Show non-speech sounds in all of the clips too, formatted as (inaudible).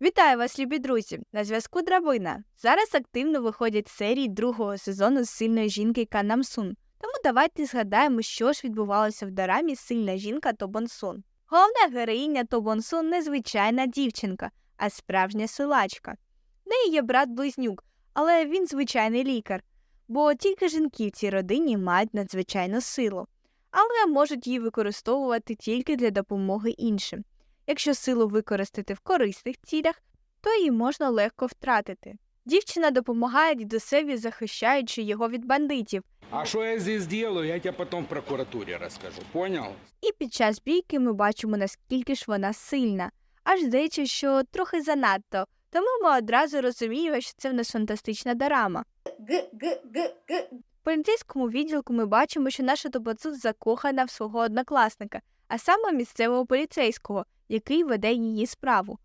Вітаю вас, любі друзі! На зв'язку Драбина. Зараз активно виходять серії другого сезону з сильної жінки Канам Сун. Тому давайте згадаємо, що ж відбувалося в дорамі Сильна жінка Тобон Сун. Головна героїня Тобон Сун не звичайна дівчинка, а справжня силачка. В неї є брат близнюк, але він звичайний лікар, бо тільки жінки в цій родині мають надзвичайну силу, але можуть її використовувати тільки для допомоги іншим. Якщо силу використати в корисних цілях, то її можна легко втратити. Дівчина допомагає дідусеві, захищаючи його від бандитів, А что я здесь делаю, я тебе потом в прокуратуре расскажу. Понял? і під час бійки ми бачимо, наскільки ж вона сильна. Аж здається, що трохи занадто, тому ми одразу розуміємо, що це в нас фантастична дорама. В поліцейському відділку ми бачимо, що наша Тобацу закохана в свого однокласника, а саме місцевого поліцейського, який веде її справу.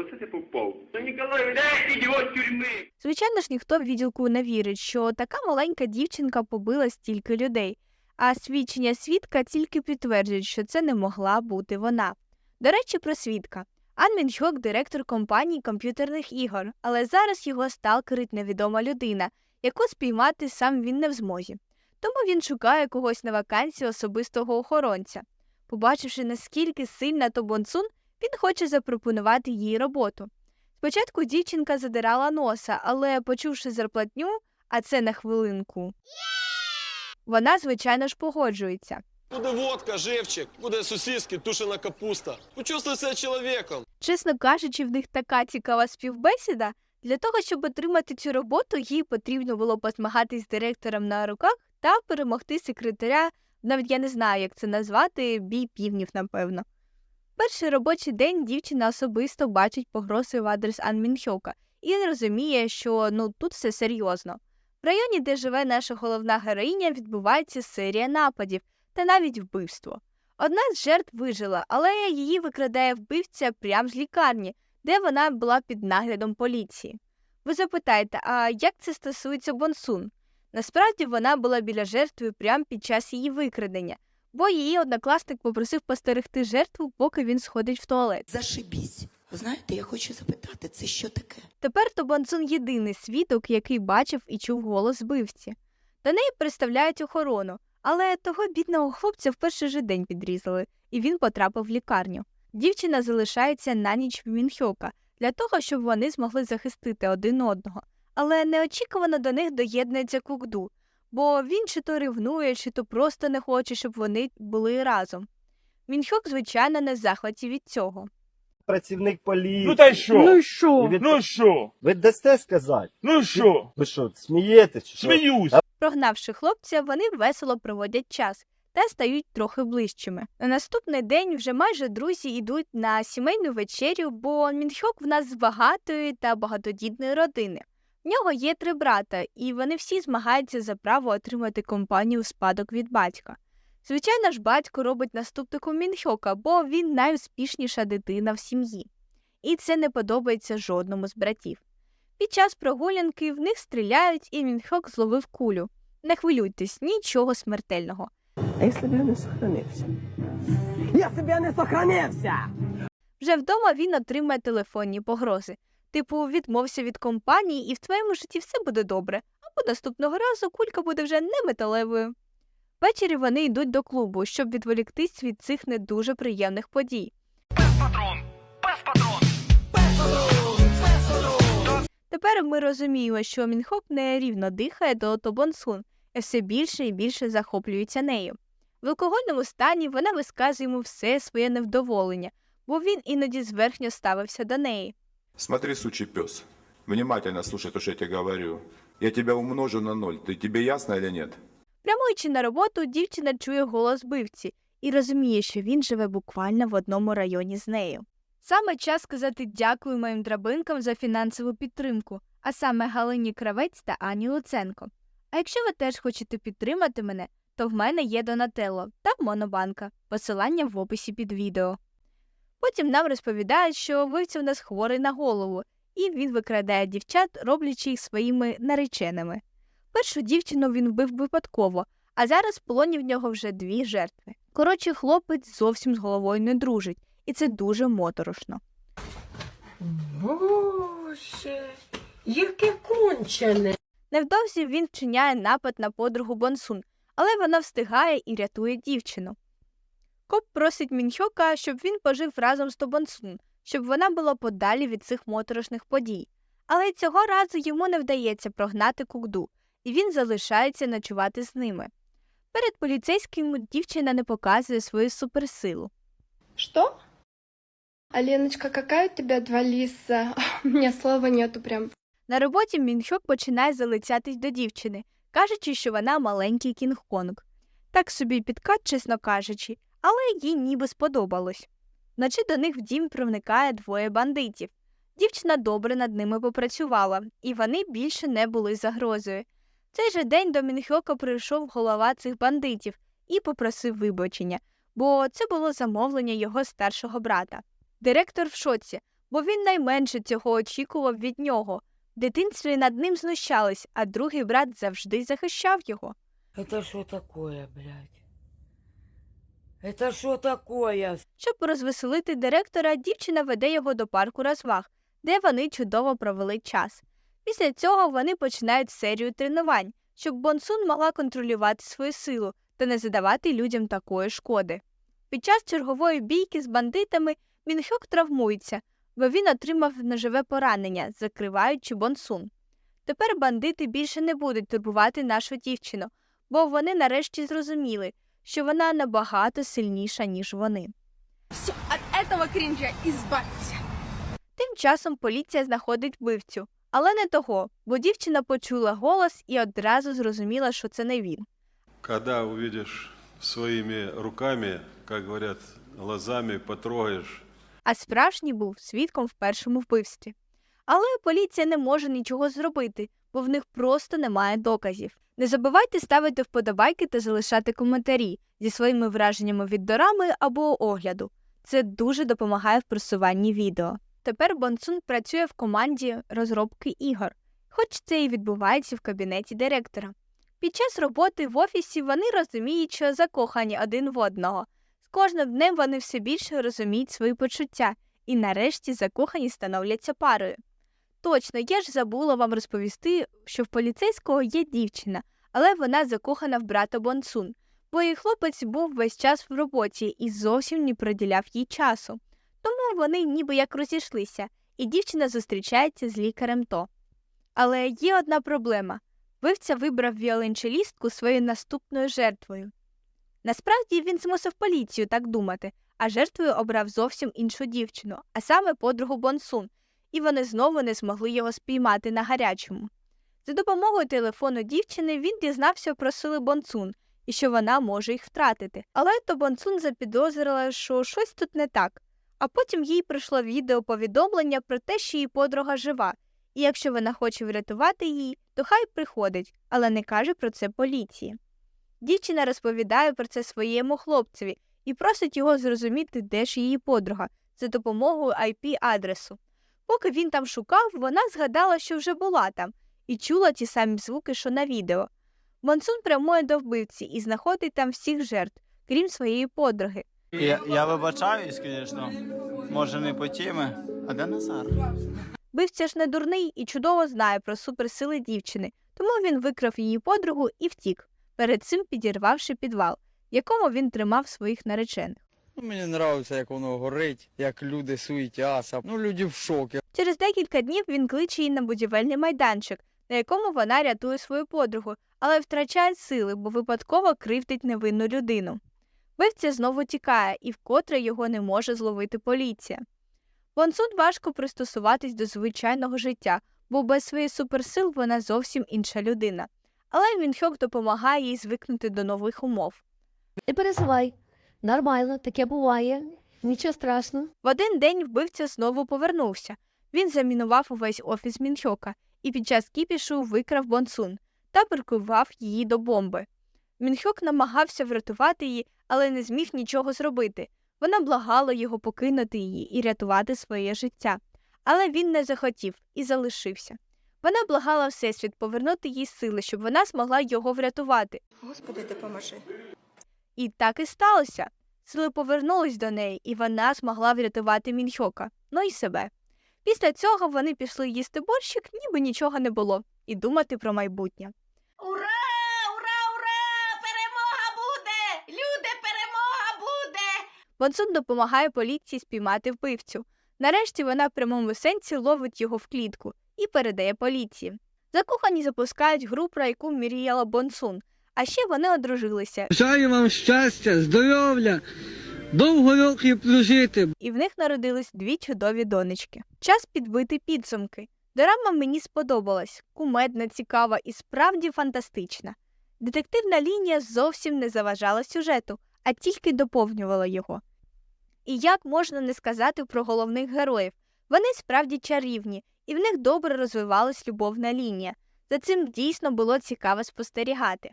Оце ти попав. Ну, Ніколай, його тюрми. Звичайно ж, ніхто в відділку не вірить, що така маленька дівчинка побила стільки людей, а свідчення свідка тільки підтверджують, що це не могла бути вона. До речі, про свідка. Ан Мін – директор компанії комп'ютерних ігор, але зараз його сталкерить невідома людина, яку спіймати сам він не в змозі. Тому він шукає когось на вакансії особистого охоронця. Побачивши, наскільки сильна Тобон Сун, він хоче запропонувати їй роботу. Спочатку дівчинка задирала носа, але, почувши зарплатню, а це на хвилинку, вона, звичайно ж, погоджується. Буде водка, живчик, буде сосиски, тушена капуста. Почувствуй себе чоловіком. Чесно кажучи, в них така цікава співбесіда. Для того, щоб отримати цю роботу, їй потрібно було позмагатись з директором на руках та перемогти секретаря, навіть я не знаю, як це назвати, бій півнів, напевно. Перший робочий день дівчина особисто бачить погрози в адрес Ан Мінхьока і розуміє, що ну тут все серйозно. В районі, де живе наша головна героїня, відбувається серія нападів та навіть вбивство. Одна з жертв вижила, але її викрадає вбивця прямо з лікарні, де вона була під наглядом поліції. Ви запитаєте, а як це стосується Бонсун? Насправді вона була біля жертви прямо під час її викрадення, бо її однокласник попросив постерегти жертву, поки він сходить в туалет. Зашибісь. Знаєте, я хочу запитати, це що таке? Тепер то Бонсун єдиний свідок, який бачив і чув голос вбивці. До неї представляють охорону, але того бідного хлопця в перший же день підрізали, і він потрапив в лікарню. Дівчина залишається на ніч в Мінхьока для того, щоб вони змогли захистити один одного. Але неочікувано до них доєднується Кукду, бо він чи то ревнує, чи то просто не хоче, щоб вони були разом. Мінхьок, звичайно, не в захваті від цього. працівник поліції. Ну та й що? Ну, що? від- Ну що? Ви дасте сказати? Ну що? Ви що, смієте чи що? Сміюсь. Прогнавши хлопця, вони весело проводять час та стають трохи ближчими. На наступний день вже майже друзі йдуть на сімейну вечерю, бо Мінхьок в нас з багатої та багатодітної родини. В нього є три брата, і вони всі змагаються за право отримати компанію у спадок від батька. Звичайно ж, батько робить наступником Мінхьока, бо він найуспішніша дитина в сім'ї. І це не подобається жодному з братів. Під час прогулянки в них стріляють, і Мінхьок зловив кулю. Не хвилюйтесь, нічого смертельного. А я не сохранився? Я не сохранився! Вже вдома він отримає телефонні погрози. Типу, відмовся від компанії, і в твоєму житті все буде добре, або наступного разу кулька буде вже не металевою. Ввечері вони йдуть до клубу, щоб відволіктись від цих не дуже приємних подій. Тепер ми розуміємо, що Мінхок не рівно дихає до Тобонсун і все більше і більше захоплюється нею. В алкогольному стані вона висказує йому все своє невдоволення, бо він іноді зверхньо ставився до неї. Смотри, сучий пес. Внимательно слушай то, что я тебе говорю. Я тебя умножу на ноль. Ты тебе ясно или нет? Прямуючи на роботу, дівчина чує голос бивці і розуміє, що він живе буквально в одному районі з нею. Саме час сказати дякую моїм драбинкам за фінансову підтримку, а саме Галині Кравець та Ані Луценко. А якщо ви теж хочете підтримати мене, то в мене є Донателло та Монобанка, посилання в описі під відео. Потім нам розповідають, що вивця в нас хворий на голову, і він викрадає дівчат, роблячи їх своїми нареченими. Першу дівчину він вбив випадково, а зараз в полоні в нього вже дві жертви. Коротше, хлопець зовсім з головою не дружить, і це дуже моторошно. Боже, яке кончене. Невдовзі він вчиняє напад на подругу Бонсун, але вона встигає і рятує дівчину. Коп просить Мінхьока, щоб він пожив разом з Тобонсун, щоб вона була подалі від цих моторошних подій. Але цього разу йому не вдається прогнати кукду, і він залишається ночувати з ними. Перед поліцейським дівчина не показує свою суперсилу. Что? Аленочка, какая у тебя два лиса? (laughs) У меня слова нету прям. На роботі Мінхьок починає залицятись до дівчини, кажучи, що вона маленький кінг-конг. Так собі підкат, чесно кажучи, але їй ніби сподобалось. Вночі до них в дім проникає двоє бандитів. Дівчина добре над ними попрацювала, і вони більше не були загрозою. Цей же день до Мінхьока прийшов голова цих бандитів і попросив вибачення, бо це було замовлення його старшого брата. Директор в шоці, бо він найменше цього очікував від нього. В дитинстві над ним знущались, а другий брат завжди захищав його. Это что такое, блядь? Это что такое? Щоб розвеселити директора, дівчина веде його до парку розваг, де вони чудово провели час. Після цього вони починають серію тренувань, щоб Бонсун могла контролювати свою силу та не задавати людям такої шкоди. Під час чергової бійки з бандитами Мінхьок травмується, бо він отримав ножове поранення, закриваючи Бонсун. Тепер бандити більше не будуть турбувати нашу дівчину, бо вони нарешті зрозуміли, що вона набагато сильніша, ніж вони. Все, от этого кринжа избавься. Тим часом поліція знаходить вбивцю, але не того, бо дівчина почула голос і одразу зрозуміла, що це не він. Когда увидишь своими руками, как говорят, глазами потрогаешь, А справжній був свідком в першому вбивстві. Але поліція не може нічого зробити, бо в них просто немає доказів. Не забувайте ставити вподобайки та залишати коментарі зі своїми враженнями від дорами або огляду. Це дуже допомагає в просуванні відео. Тепер Бонсун працює в команді розробки ігор, хоч це і відбувається в кабінеті директора. Під час роботи в офісі вони розуміють, що закохані один в одного. З кожним днем вони все більше розуміють свої почуття і нарешті закохані становляться парою. Точно, я ж забула вам розповісти, що в поліцейського є дівчина, але вона закохана в брата Бонсун, бо її хлопець був весь час в роботі і зовсім не приділяв їй часу. Тому вони ніби як розійшлися, і дівчина зустрічається з лікарем То. Але є одна проблема вивця вибрав віолончелістку своєю наступною жертвою. Насправді він змусив поліцію так думати, а жертвою обрав зовсім іншу дівчину, а саме подругу Бонсун, і вони знову не змогли його спіймати на гарячому. За допомогою телефону дівчини він дізнався про сили Бонсун і що вона може їх втратити. Але то Бонсун запідозрила, що щось тут не так. А потім їй прийшло відеоповідомлення про те, що її подруга жива, і якщо вона хоче врятувати її, то хай приходить, але не каже про це поліції. Дівчина розповідає про це своєму хлопцеві і просить його зрозуміти, де ж її подруга, за допомогою IP-адресу. Поки він там шукав, вона згадала, що вже була там, і чула ті самі звуки, що на відео. Монсун прямує до вбивці і знаходить там всіх жертв, крім своєї подруги. Я, я вибачаюсь, звісно. Може не по темі. А де Назар? Вбивця ж не дурний і чудово знає про суперсили дівчини, тому він викрав її подругу і втік, перед цим підірвавши підвал, в якому він тримав своїх наречених. Ну, мені подобається, як воно горить, як люди суетяться. Ну, люди в шокі. Через декілька днів він кличе її на будівельний майданчик, на якому вона рятує свою подругу, але втрачає сили, бо випадково кривдить невинну людину. Вбивця знову тікає, і вкотре його не може зловити поліція. Бонсун важко пристосуватись до звичайного життя, бо без своїх суперсил вона зовсім інша людина. Але Мінхьок допомагає їй звикнути до нових умов. Не переживай. Нормально, таке буває. Нічого страшного. В один день вбивця знову повернувся. Він замінував увесь офіс Мінхьока і під час кіпішу викрав Бонсун та прикував її до бомби. Мінхьок намагався врятувати її, але не зміг нічого зробити. Вона благала його покинути її і рятувати своє життя. Але він не захотів і залишився. Вона благала Всесвіт повернути їй сили, щоб вона змогла його врятувати. Господи, допоможи. І так і сталося. Сили повернулись до неї, і вона змогла врятувати Мінхьока, ну і себе. Після цього вони пішли їсти борщик, ніби нічого не було, і думати про майбутнє. Ура! Ура! Ура! Перемога буде! Люди, перемога буде! Бонсун допомагає поліції спіймати вбивцю. Нарешті вона в прямому сенсі ловить його в клітку і передає поліції. Закохані запускають гру, про яку мріяла Бонсун, а ще вони одружилися, Бажаю вам щастя, здоров'я, довго років прожити. і в них народились дві чудові донечки. Час підбити підсумки. Дорама мені сподобалась, кумедна, цікава і справді фантастична. Детективна лінія зовсім не заважала сюжету, а тільки доповнювала його. І як можна не сказати про головних героїв? Вони справді чарівні, і в них добре розвивалась любовна лінія. За цим дійсно було цікаво спостерігати.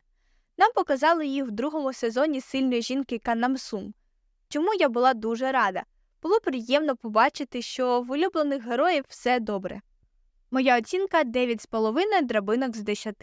Нам показали їх в другому сезоні сильної жінки Канамсум. Чому я була дуже рада. Було приємно побачити, що в улюблених героїв все добре. Моя оцінка 9,5 драбинок з 10.